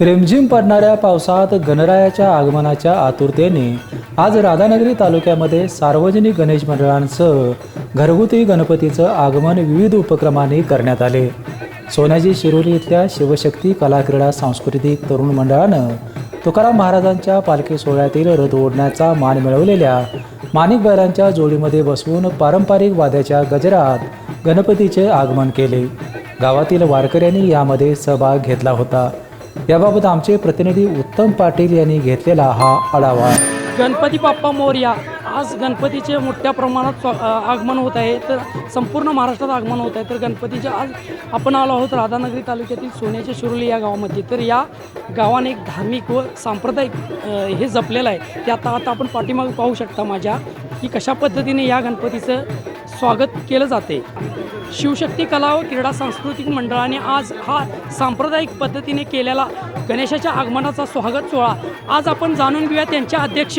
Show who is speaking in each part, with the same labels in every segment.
Speaker 1: रिमझिम पडणाऱ्या पावसात गणरायाच्या आगमनाच्या आतुरतेने आज राधानगरी तालुक्यामध्ये सार्वजनिक गणेश मंडळांसह घरगुती गणपतीचं आगमन विविध उपक्रमांनी करण्यात आले. सोन्याजी शिरोली इथल्या शिवशक्ती कला क्रीडा सांस्कृतिक तरुण मंडळानं तुकाराम महाराजांच्या पालखी सोहळ्यातील रथ ओढण्याचा मान मिळवलेल्या माणिक बैलांच्या जोडीमध्ये बसवून पारंपरिक वाद्याच्या गजरात गणपतीचे आगमन केले. गावातील वारकऱ्यांनी यामध्ये सहभाग घेतला होता. याबाबत आमचे प्रतिनिधी उत्तम पाटील यांनी घेतलेला हा आढावा.
Speaker 2: गणपती बाप्पा मोर्या आज गणपतीचे मोठ्या प्रमाणात आगमन होत आहे तर संपूर्ण महाराष्ट्रात आगमन होत आहे. तर गणपतीचे आज आपण आलो आहोत राधानगरी तालुक्यातील सोन्याच्या शिरोली या गावामध्ये. तर या गावाने एक धार्मिक व सांप्रदायिक हे जपलेलं आहे. ते आता आता आपण पाठीमागे पाहू शकता माझ्या की कशा पद्धतीने या गणपतीचं स्वागत केलं जाते. शिवशक्ती कला व क्रीडा सांस्कृतिक मंडळाने आज हा सांप्रदायिक पद्धतीने केलेला गणेशाच्या आगमनाचा स्वागत सोहळा. आज आपण जाणून घेऊया त्यांच्या अध्यक्ष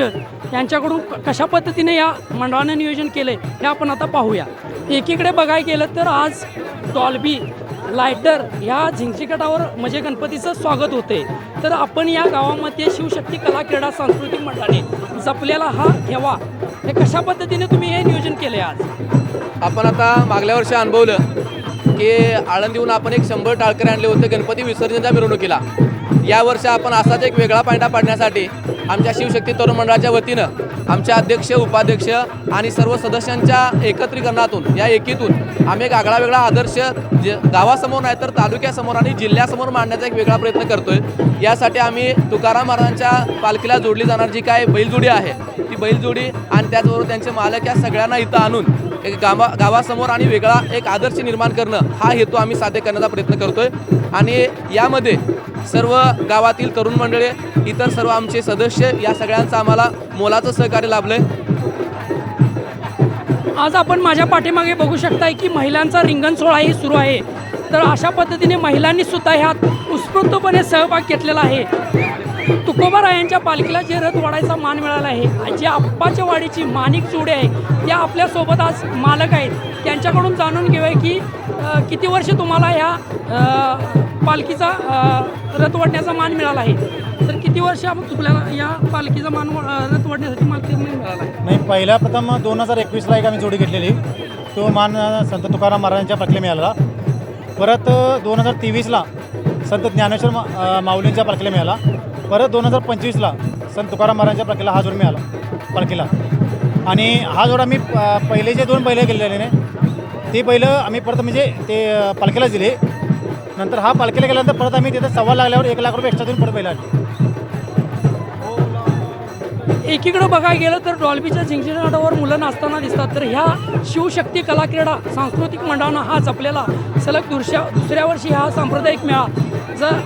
Speaker 2: यांच्याकडून क- कशा पद्धतीने या मंडळाने नियोजन केलं आहे हे आपण आता पाहूया. एकीकडे बघायला गेलं तर आज डॉल्बी लायटर ह्या झिंगचिकटावर म्हणजे गणपतीचं स्वागत होते तर आपण या गावामध्ये शिवशक्ती कला क्रीडा सांस्कृतिक मंडळाने जपलेला हा ठेवा हे कशा पद्धतीने तुम्ही हे नियोजन केले आज?
Speaker 3: आपण आता मागल्या वर्षी अनुभवलं की आळंदीहून आपण एक शंभर टाळकरी आणले होते. गणपती विसर्जनच्या मिरवणुकीला. यावर्षी आपण असाच एक वेगळा पायडा पाडण्यासाठी आमच्या शिवशक्ती तरुण मंडळाच्या वतीनं आमच्या अध्यक्ष उपाध्यक्ष आणि सर्व सदस्यांच्या एकत्रीकरणातून या एकीतून आम्ही एक आगळा वेगळा आदर्श जे गावासमोर नाही तर तालुक्यासमोर आणि जिल्ह्यासमोर मांडण्याचा एक वेगळा प्रयत्न करतोय. यासाठी आम्ही तुकाराम महाराजांच्या पालखीला जोडली जाणार जी काय बैलजोडी आहे ती बैलजोडी आणि त्याचबरोबर त्यांचे मालक या सगळ्यांना इथं आणून एक गावा गावासमोर आणि वेगळा एक आदर्श निर्माण करणं हा हेतू आम्ही साध्य करण्याचा प्रयत्न करतोय. आणि यामध्ये सर्व गावातील तरुण मंडळे इतर सर्व आमचे सदस्य या सगळ्यांचं आम्हाला मोलाचं सहकार्य लाभलंय.
Speaker 2: आज आपण माझ्या पाठीमागे बघू शकताय की महिलांचा रिंगण सोहळाही सुरू आहे. तर अशा पद्धतीने महिलांनी सुद्धा ह्यात उत्स्फूर्तपणे सहभाग घेतलेला आहे. तुकोबारायांच्या पालखीला जे रथ वाढायचा मान मिळाला आहे जे आप्पाच्या वाडीची माणिक जोडे आहे त्या आपल्यासोबत आज मालक आहेत. त्यांच्याकडून जाणून घेऊया की किती वर्ष तुम्हाला ह्या पालखीचा रथ वाढण्याचा मान मिळाला आहे? तर किती वर्ष आपण या पालखीचा मान रथ वाढण्यासाठी मान मिळाला आहे?
Speaker 4: नाही पहिला प्रथम दोन हजार एकवीसला एक आम्ही जोडी घेतलेली. तो मान संत तुकाराम महाराजांच्या पालखीला मिळाला. परत दोन हजार तेवीसला संत ज्ञानेश्वर मा माऊलींच्या पालखीला मिळाला. परत दोन हजार पंचवीसला संत तुकाराम महाराजांच्या पालखीला हा जोड मिळाला. पालखीला. आणि हा जोड आम्ही पहिले जे दोन बैलं गेलेले ने ते बैलं आम्ही परत म्हणजे ते पालखीला दिले. नंतर हा पालखीला गेल्यानंतर परत आम्ही तिथं सव्वा लागल्यावर एक लाख रुपये एक्स्ट्रा देऊन परत बैल आणले.
Speaker 2: एकीकडं बघायला गेलं तर डॉल्बीच्या झिंगझिंगाटावर मुलं नाचताना दिसतात. तर ह्या शिवशक्ती कला क्रीडा सांस्कृतिक मंडळानं हा जपलेला सलग दुसऱ्या दुसऱ्या वर्षी हा सांप्रदायिक मेळा जर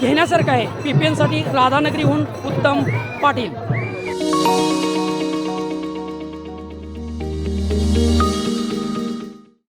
Speaker 2: घेण्यासारखं आहे. पी पी एनसाठी राधानगरीहून उत्तम पाटील.